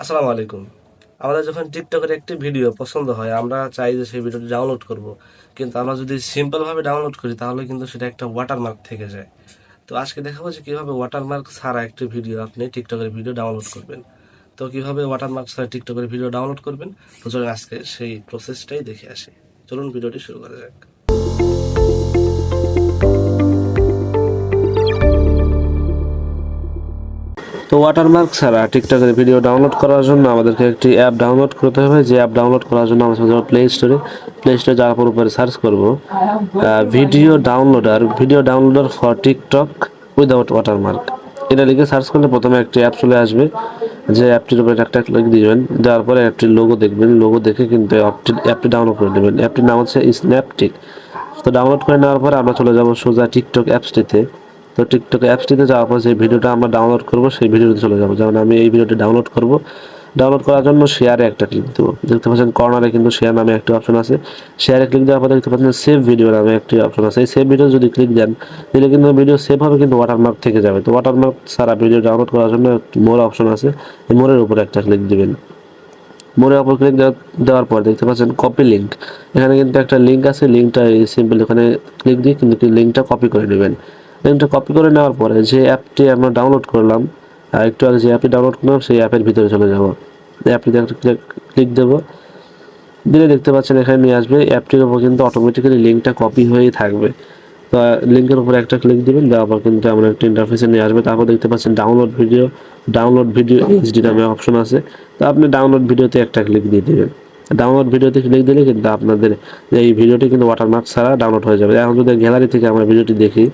আসসালামু আলাইকুম। আমাদের যখন টিকটকের একটি ভিডিও পছন্দ হয়, আমরা চাই যে সেই ভিডিওটি ডাউনলোড করব। কিন্তু আমরা যদি সিম্পলভাবে ডাউনলোড করি, তাহলে কিন্তু সেটা একটা ওয়াটারমার্ক থেকে যায়। তো আজকে দেখাবো যে কীভাবে ওয়াটারমার্ক ছাড়া একটি ভিডিও আপনি টিকটকের ভিডিও ডাউনলোড করবেন। তো কীভাবে ওয়াটারমার্ক ছাড়া টিকটকের ভিডিও ডাউনলোড করবেন? তো চলুন আজকে সেই প্রসেসটাই দেখে আসি। চলুন ভিডিওটি শুরু করা যাক। ওয়াটারমার্ক ছাড়া টিকটকের ভিডিও ডাউনলোড করার জন্য আমাদেরকে একটি অ্যাপ ডাউনলোড করতে হবে। যে অ্যাপ ডাউনলোড করার জন্য আমরা যাব প্লে স্টোরে প্লে স্টোরে যাওয়ার পর উপরে সার্চ করব। Video downloader video downloader for TikTok without watermark এটা লিখে সার্চ করলে প্রথমে একটি অ্যাপ চলে আসবে। যে অ্যাপটির উপরে একটা ক্লিক দিবেন, দেওয়ার পরে অ্যাপটির লোগো দেখবেন। লোগো দেখে কিন্তু অ্যাপটি অ্যাপটি ডাউনলোড করে নেবেন। অ্যাপটির নাম হচ্ছে স্ন্যাপটিক তো ডাউনলোড করে নেওয়ার পরে আমরা চলে যাব সোজা টিকটক অ্যাপসটিতে তো টিকটক অ্যাপসটিতে যাওয়ার পর যে ভিডিওটা আমরা ডাউনলোড করব, সেই ভিডিওতে চলে যাব। যেমন আমি এই ভিডিওটি ডাউনলোড করব। ডাউনলোড করার জন্য শেয়ারে একটা ক্লিক দেবো। দেখতে পাচ্ছেন কর্নারে কিন্তু শেয়ার নামে একটি অপশন আছে। শেয়ারে ক্লিক দেওয়ার পর দেখতে পাচ্ছেন সেভ ভিডিও নামে একটি অপশন আছে। এই সেভ ভিডিও যদি ক্লিক দেন তাহলে কিন্তু ভিডিও সেভ হবে, কিন্তু ওয়াটারমার্ক থেকে যাবে। তো ওয়াটারমার্ক ছাড়া ভিডিও ডাউনলোড করার জন্য মোর অপশন আছে। এই মোরের উপরে একটা ক্লিক দেবেন। মোড়ে অপর ক্লিক দেওয়ার পর দেখতে পাচ্ছেন কপি লিঙ্ক এখানে কিন্তু একটা লিঙ্ক আছে। লিঙ্কটা সিম্পল ওখানে ক্লিক দিয়ে কিন্তু লিঙ্কটা কপি করে নেবেন। লিঙ্কটা কপি করে নেওয়ার পরে যে অ্যাপটি আমরা ডাউনলোড করলাম আর একটু আগে যে অ্যাপটি ডাউনলোড করলাম, সেই অ্যাপের ভিতরে চলে যাব। অ্যাপটিতে একটা ক্লিক দেবো। দিলে দেখতে পাচ্ছেন এখানে নিয়ে আসবে। অ্যাপটির উপর কিন্তু অটোমেটিক্যালি লিঙ্কটা কপি হয়েই থাকবে। তো লিঙ্কের উপর একটা ক্লিক দিবেন, দেওয়ার পর কিন্তু এমন একটা ইন্টারফেসে নিয়ে আসবে। তারপর দেখতে পাচ্ছেন download video download video HD নামে অপশন আছে। তো আপনি ডাউনলোড ভিডিওতে একটা ক্লিক দিয়ে দেবেন। ডাউনলোড ভিডিওতে ক্লিক দিলে কিন্তু আপনাদের এই ভিডিওটি কিন্তু ওয়াটারমার্ক ছাড়া ডাউনলোড হয়ে যাবে। এখন যদি গ্যালারি থেকে আমরা ভিডিওটি দেখি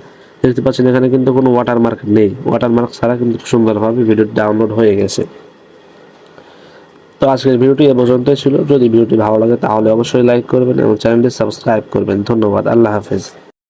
দেখতে পাচ্ছেন, এখানে কিন্তু কোনো ওয়াটারমার্ক নেই। ওয়াটারমার্ক ছাড়া কিন্তু সুন্দরভাবে ভিডিও ডাউনলোড হয়ে গেছে। তো আজকের ভিডিওটি এ পর্যন্তই ছিল। যদি ভিডিওটি ভালো লাগে তাহলে অবশ্যই লাইক করবেন এবং চ্যানেলটি সাবস্ক্রাইব করবেন। ধন্যবাদ। আল্লাহ হাফেজ।